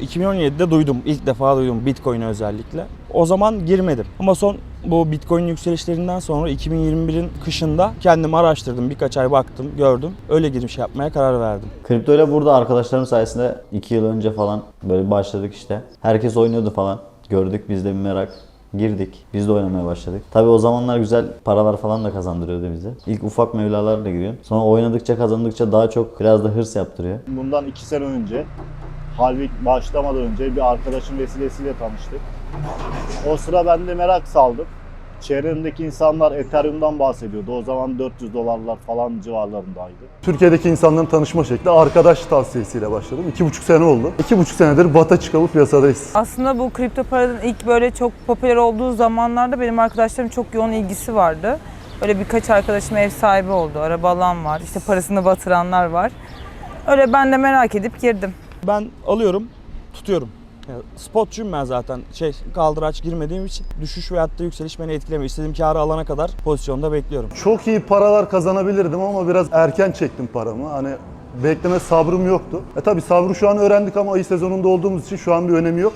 2017'de duydum. İlk defa duydum Bitcoin'i özellikle. O zaman girmedim. Ama son bu Bitcoin yükselişlerinden sonra 2021'in kışında kendimi araştırdım. Birkaç ay baktım, gördüm. Öyle giriş yapmaya karar verdim. Kripto ile burada arkadaşlarım sayesinde 2 yıl önce falan böyle başladık işte. Herkes oynuyordu falan. Gördük biz de bir merak. Girdik. Biz de oynamaya başladık. Tabi o zamanlar güzel paralar falan da kazandırıyordu bize. İlk ufak mevlalarla giriyorsun. Sonra oynadıkça kazandıkça daha çok biraz da hırs yaptırıyor. Bundan iki sene önce Halvik başlamadan önce bir arkadaşın vesilesiyle tanıştık. O sıra ben de merak saldım. Çevremdeki insanlar Ethereum'dan bahsediyordu. O zaman 400 dolarlar falan civarlarındaydı. Türkiye'deki insanların tanışma şekli arkadaş tavsiyesiyle başladım. İki buçuk sene oldu. İki buçuk senedir bata çıkalı piyasadayız. Aslında bu kripto paranın ilk böyle çok popüler olduğu zamanlarda benim arkadaşlarım çok yoğun ilgisi vardı. Öyle birkaç arkadaşım ev sahibi oldu. Araba alan var. işte parasını batıranlar var. Öyle ben de merak edip girdim. Ben alıyorum, tutuyorum. Yani spotçuyum ben zaten. Şey kaldıraç girmediğim için düşüş veyahut da yükseliş beni etkilemiyor. İstediğim karı alana kadar pozisyonda bekliyorum. Çok iyi paralar kazanabilirdim ama biraz erken çektim paramı. Hani bekleme sabrım yoktu. E tabi sabrı şu an öğrendik ama ayı sezonunda olduğumuz için şu an bir önemi yok.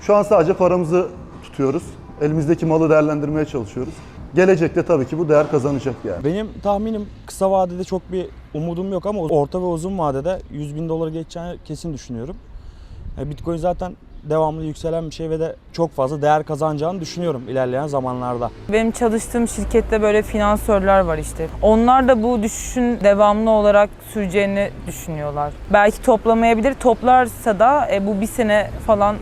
Şu an sadece paramızı tutuyoruz. Elimizdeki malı değerlendirmeye çalışıyoruz. Gelecekte tabii ki bu değer kazanacak yani. Benim tahminim kısa vadede çok bir umudum yok ama orta ve uzun vadede 100 bin doları geçeceğini kesin düşünüyorum. Yani Bitcoin zaten devamlı yükselen bir şey ve de çok fazla değer kazanacağını düşünüyorum ilerleyen zamanlarda. Benim çalıştığım şirkette böyle finansörler var işte. Onlar da bu düşüşün devamlı olarak süreceğini düşünüyorlar. Belki toplamayabilir. Toplarsa da e, bu bir sene falan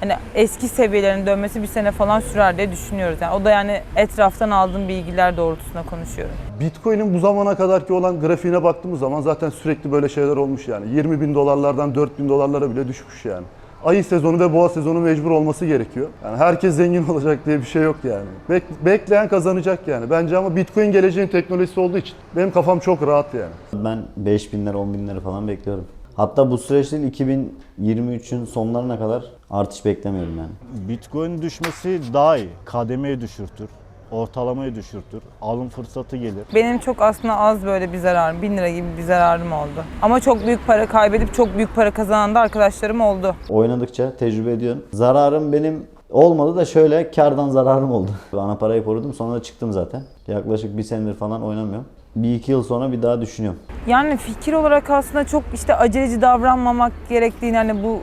hani eski seviyelerine dönmesi bir sene falan sürer diye düşünüyoruz. Yani o da yani etraftan aldığım bilgiler doğrultusunda konuşuyorum. Bitcoin'in bu zamana kadarki olan grafiğine baktığımız zaman zaten sürekli böyle şeyler olmuş yani. 20 bin dolarlardan 4 bin dolarlara bile düşmüş yani. Ayı sezonu ve boğa sezonu mecbur olması gerekiyor. Yani herkes zengin olacak diye bir şey yok yani. Bek- bekleyen kazanacak yani. Bence ama Bitcoin geleceğin teknolojisi olduğu için benim kafam çok rahat yani. Ben 5 binler 10 binleri falan bekliyorum. Hatta bu süreç değil 2023'ün sonlarına kadar artış beklemiyorum yani. Bitcoin düşmesi daha iyi. Kademeyi düşürtür. Ortalamayı düşürtür. Alım fırsatı gelir. Benim çok aslında az böyle bir zararım, 1000 lira gibi bir zararım oldu. Ama çok büyük para kaybedip çok büyük para kazanan da arkadaşlarım oldu. Oynadıkça tecrübe ediyorsun. Zararım benim olmadı da şöyle kardan zararım oldu. Ana parayı korudum sonra da çıktım zaten. Yaklaşık bir senedir falan oynamıyorum. Bir iki yıl sonra bir daha düşünüyorum. Yani fikir olarak aslında çok işte aceleci davranmamak gerektiğini hani bu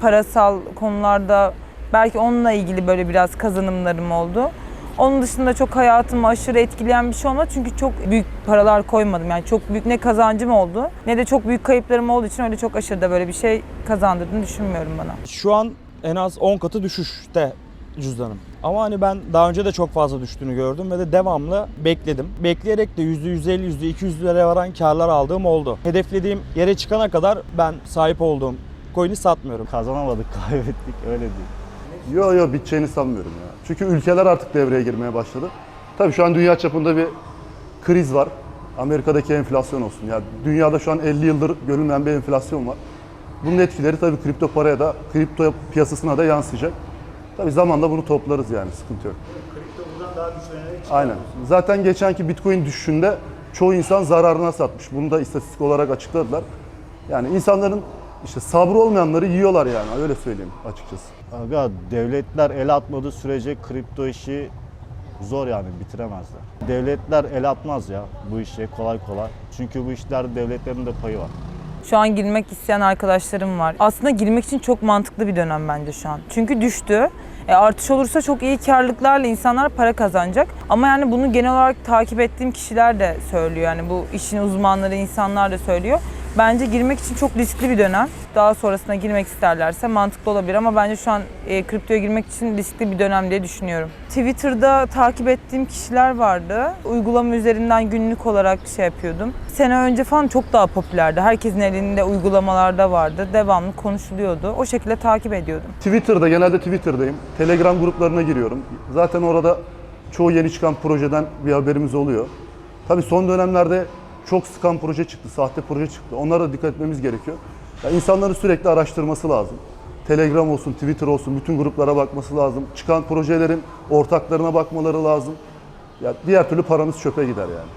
parasal konularda belki onunla ilgili böyle biraz kazanımlarım oldu. Onun dışında çok hayatımı aşırı etkileyen bir şey olmadı çünkü çok büyük paralar koymadım. Yani çok büyük ne kazancım oldu ne de çok büyük kayıplarım olduğu için öyle çok aşırı da böyle bir şey kazandırdığını düşünmüyorum bana. Şu an en az 10 katı düşüşte cüzdanım. Ama hani ben daha önce de çok fazla düştüğünü gördüm ve de devamlı bekledim. Bekleyerek de %150, %200 liraya varan karlar aldığım oldu. Hedeflediğim yere çıkana kadar ben sahip olduğum coin'i satmıyorum. Kazanamadık, kaybettik öyle değil. Yo yo biteceğini sanmıyorum ya. Çünkü ülkeler artık devreye girmeye başladı. Tabii şu an dünya çapında bir kriz var. Amerika'daki enflasyon olsun. Ya dünyada şu an 50 yıldır görülmeyen bir enflasyon var. Bunun etkileri tabii kripto paraya da, kripto piyasasına da yansıyacak. Tabii zamanla bunu toplarız yani sıkıntı yok. Kripto buradan daha Aynen. Zaten geçenki Bitcoin düşüşünde çoğu insan zararına satmış. Bunu da istatistik olarak açıkladılar. Yani insanların işte sabrı olmayanları yiyorlar yani öyle söyleyeyim açıkçası. Aga devletler el atmadığı sürece kripto işi zor yani bitiremezler. Devletler el atmaz ya bu işe kolay kolay. Çünkü bu işlerde devletlerin de payı var. Şu an girmek isteyen arkadaşlarım var. Aslında girmek için çok mantıklı bir dönem bence şu an. Çünkü düştü. E artış olursa çok iyi karlılıklarla insanlar para kazanacak. Ama yani bunu genel olarak takip ettiğim kişiler de söylüyor. Yani bu işin uzmanları insanlar da söylüyor. Bence girmek için çok riskli bir dönem. Daha sonrasında girmek isterlerse mantıklı olabilir ama bence şu an e, kriptoya girmek için riskli bir dönem diye düşünüyorum. Twitter'da takip ettiğim kişiler vardı. Uygulama üzerinden günlük olarak şey yapıyordum. Sene önce falan çok daha popülerdi. Herkesin elinde uygulamalarda vardı. Devamlı konuşuluyordu. O şekilde takip ediyordum. Twitter'da genelde Twitter'dayım. Telegram gruplarına giriyorum. Zaten orada çoğu yeni çıkan projeden bir haberimiz oluyor. Tabii son dönemlerde çok sıkan proje çıktı, sahte proje çıktı. Onlara da dikkat etmemiz gerekiyor. Ya insanların sürekli araştırması lazım. Telegram olsun, Twitter olsun bütün gruplara bakması lazım. Çıkan projelerin ortaklarına bakmaları lazım. Ya diğer türlü paranız çöpe gider yani.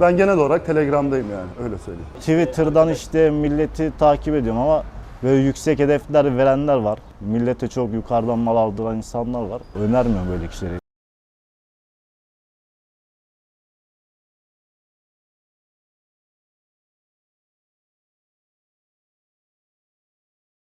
Ben genel olarak Telegram'dayım yani öyle söyleyeyim. Twitter'dan işte milleti takip ediyorum ama Ve yüksek hedefler verenler var. Millete çok yukarıdan mal aldıran insanlar var. Önermiyorum böyle kişileri.